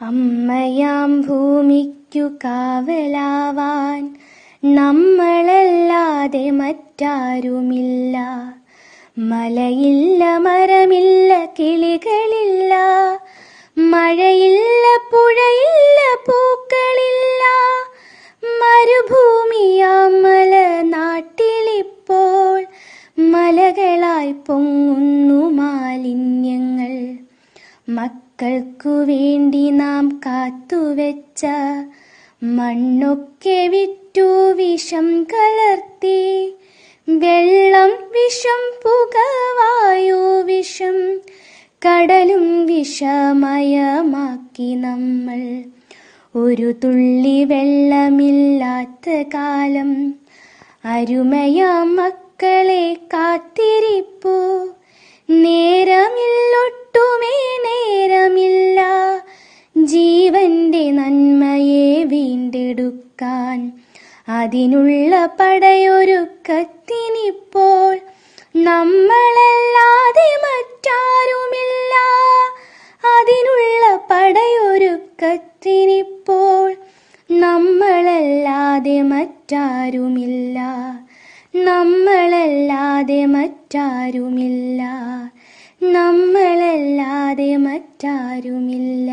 അമ്മയാം ഭൂമിക്കു കാവലാവാൻ നമ്മളല്ലാതെ മറ്റാരുമില്ല. മലയില്ല മരമില്ല കിളികളില്ല. മഴയില്ല പുഴയില്ല പൂക്കളില്ല. മരുഭൂമിയാം മല നാട്ടിലിപ്പോൾ മലകളായി പൊങ്ങുന്നു. മക്കൾക്കു വേണ്ടി നാം കാത്തുവെച്ച മണ്ണൊക്കെ വിറ്റു വിഷം കലർത്തി വെള്ളം വിഷം പുകവായു വിഷം കടലും വിഷമയമാക്കി നമ്മൾ. ഒരു തുള്ളി വെള്ളമില്ലാത്ത കാലം അരുമയ മക്കളെ കാത്തിരിപ്പൂ. നന്മയെ വീണ്ടെടുക്കാൻ അതിനുള്ള പടയൊരുക്കത്തിനിപ്പോൾ നമ്മളല്ലാതെ മറ്റാരുമില്ല. അതിനുള്ള പടയൊരുക്കത്തിനിപ്പോൾ നമ്മളല്ലാതെ മറ്റാരുമില്ല. നമ്മളല്ലാതെ മറ്റാരുമില്ല. നമ്മളല്ലാതെ മറ്റാരുമില്ല.